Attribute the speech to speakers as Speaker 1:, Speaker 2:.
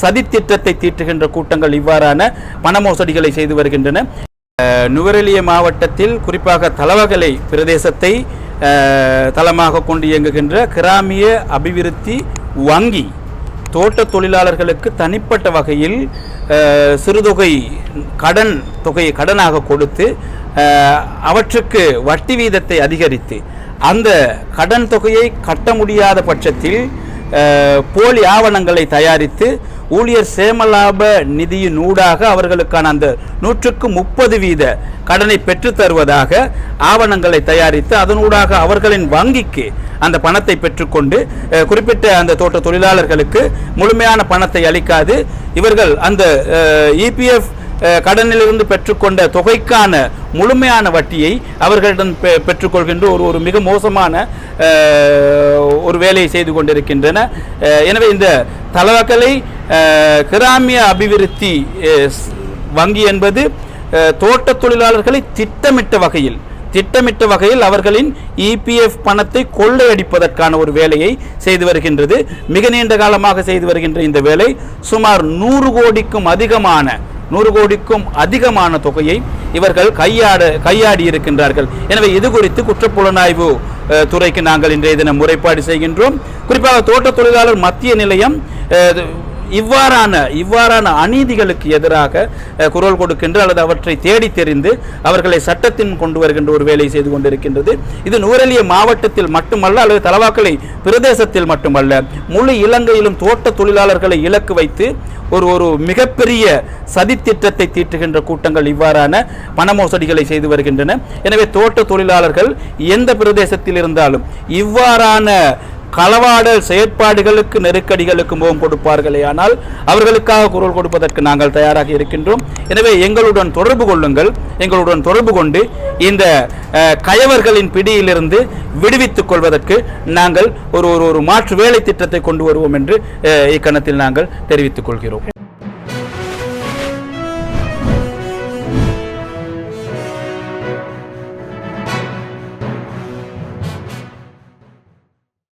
Speaker 1: சதித்திட்டத்தை தீட்டுகின்ற கூட்டங்கள் இவ்வாறான பணமோசடிகளை செய்து வருகின்றன. நுவரெலிய மாவட்டத்தில் குறிப்பாக தலவகலை பிரதேசத்தை தளமாக கொண்டு இயங்குகின்ற கிராமிய அபிவிருத்தி வங்கி தோட்ட தொழிலாளர்களுக்கு தனிப்பட்ட வகையில் சிறுதொகை கடன் தொகையை கடனாக கொடுத்து அவற்றுக்கு வட்டி வீதத்தை அதிகரித்து அந்த கடன் தொகையை கட்ட முடியாத பட்சத்தில் போலி ஆவணங்களை தயாரித்து ஊழியர் சேமலாப நிதியின் ஊடாக அவர்களுக்கான அந்த நூற்றுக்கு முப்பது வீத கடனை பெற்றுத் தருவதாக ஆவணங்களை தயாரித்து அதனூடாக அவர்களின் வங்கிக்கு அந்த பணத்தை பெற்றுக்கொண்டு குறிப்பிட்ட அந்த தோட்ட தொழிலாளர்களுக்கு முழுமையான பணத்தை அளிக்காது. இவர்கள் அந்த இபிஎஃப் கடனிலிருந்து பெற்றுக்கொண்ட தொகைக்கான முழுமையான வட்டியை அவர்களிடம் பெ- பெற்றுக்கொள்கின்ற ஒரு ஒரு மிக மோசமான ஒரு வேலையை செய்து கொண்டிருக்கின்றன. எனவே இந்த தலவக்கலை கிராமிய அபிவிருத்தி வங்கி என்பது தோட்ட தொழிலாளர்களை திட்டமிட்ட வகையில் திட்டமிட்ட வகையில் அவர்களின் இபிஎஃப் பணத்தை கொள்ளையடிப்பதற்கான ஒரு வேலையை செய்து வருகின்றது. மிக நீண்ட காலமாக செய்து வருகின்ற இந்த வேலை சுமார் நூறு கோடிக்கும் அதிகமான நூறு கோடிக்கும் அதிகமான தொகையை இவர்கள் கையாட கையாடி இருக்கின்றார்கள். எனவே இது குறித்து குற்றப்புலனாய்வு துறைக்கு நாங்கள் இன்றைய தினம் முறைப்பாடு செய்கின்றோம். குறிப்பாக தோட்ட தொழிலாளர் மத்திய நிலையம் இவ்வாறான இவ்வாறான அநீதிகளுக்கு எதிராக குரல் கொடுக்கின்ற அல்லது அவற்றை தேடி தெரிந்து அவர்களை சட்டத்தின் கொண்டு வருகின்ற ஒரு வேலை செய்து கொண்டிருக்கின்றது. இது நூரெலிய மாவட்டத்தில் மட்டுமல்ல அல்லது தலவாக்கலை பிரதேசத்தில் மட்டுமல்ல முழு இலங்கையிலும் தோட்ட தொழிலாளர்களை இலக்கு வைத்து ஒரு ஒரு மிகப்பெரிய சதித்திட்டத்தை தீட்டுகின்ற கூட்டங்கள் இவ்வாறான பண மோசடிகளை செய்து வருகின்றன. எனவே தோட்ட தொழிலாளர்கள் எந்த பிரதேசத்தில் இருந்தாலும் இவ்வாறான களவாடல் செயற்பாடுகளுக்கு நெருக்கடிகளுக்கு முகம் கொடுப்பார்களே. ஆனால் அவர்களுக்காக குரல் கொடுப்பதற்கு நாங்கள் தயாராக இருக்கின்றோம். எனவே எங்களுடன் தொடர்பு கொள்ளுங்கள். எங்களுடன் தொடர்பு கொண்டு இந்த கயவர்களின் பிடியிலிருந்து விடுவித்துக் கொள்வதற்கு நாங்கள் ஒரு ஒரு ஒரு மாற்று வேலை திட்டத்தை கொண்டு வருவோம் என்று இக்கணத்தில் நாங்கள் தெரிவித்துக் கொள்கிறோம்.